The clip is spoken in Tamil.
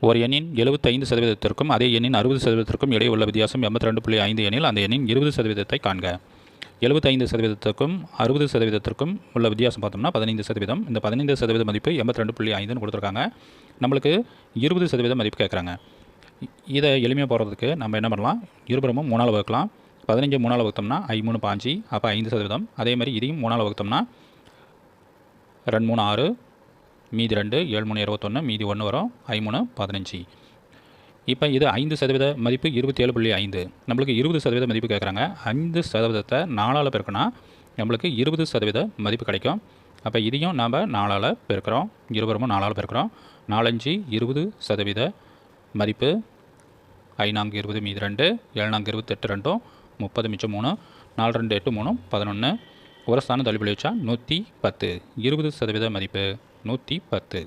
ஒரு எண்ணின் எழுபத்தைந்து சதவீதத்திற்கும் அதே எண்ணின் அறுபது சதவீதத்திற்கும் இடையே உள்ள வித்தியாசம் எண்பத்தி ரெண்டு புள்ளி ஐந்து எண்ணில் அந்த எண்ணின் இருபது சதவீதத்தை காண்க. எழுபத்தைந்து சதவீதத்திற்கும் அறுபது சதவீதத்திற்கும் உள்ள வித்தியாசம் பார்த்தோம்னா பதினைந்து சதவீதம். இந்த பதினைந்து சதவீத மதிப்பு எண்பத்தி ரெண்டு புள்ளி ஐந்துன்னு கொடுத்துருக்காங்க. நம்மளுக்கு இருபது சதவீத மதிப்பு கேட்குறாங்க. இதை எளிமையாக போகிறதுக்கு நம்ம என்ன பண்ணலாம்? இருபுறமும் மூணால் வகுக்கலாம். பதினஞ்சு மூணால் வகுத்தோம்னா ஐ மூணு பாஞ்சு அப்போ ஐந்து சதவீதம். அதே மாதிரி இதையும் மூணால் வகுத்தோம்னா ரெண்டு மூணு ஆறு மீதி ரெண்டு ஏழு மூணு இருபத்தொன்று மீதி ஒன்று வரும் ஐ மூணு பதினஞ்சு. இப்போ இது ஐந்து சதவீத மதிப்பு இருபத்தி ஏழு புள்ளி ஐந்து. நம்மளுக்கு இருபது சதவீத மதிப்பு கேட்குறாங்க ஐந்து சதவீதத்தை நாலால் பெருக்கினா நம்மளுக்கு இருபது சதவீத மதிப்பு கிடைக்கும். அப்போ இதையும் நாம் நாலால் பெருக்கிறோம். இருபுறமும் நாலால் பெருக்கிறோம். நாலஞ்சு இருபது சதவீத மதிப்பு. ஐநான்கு இருபது மீதி ரெண்டு. ஏழு நான்கு இருபத்தெட்டு ரெண்டும் முப்பது மிச்சம் மூணு. நாலு ரெண்டு எட்டு மூணு பதினொன்று ஒரு ஸ்தானம் தள்ளுபடி வச்சா நூற்றி பத்து. இருபது சதவீத மதிப்பு. நூற்றி பத்து.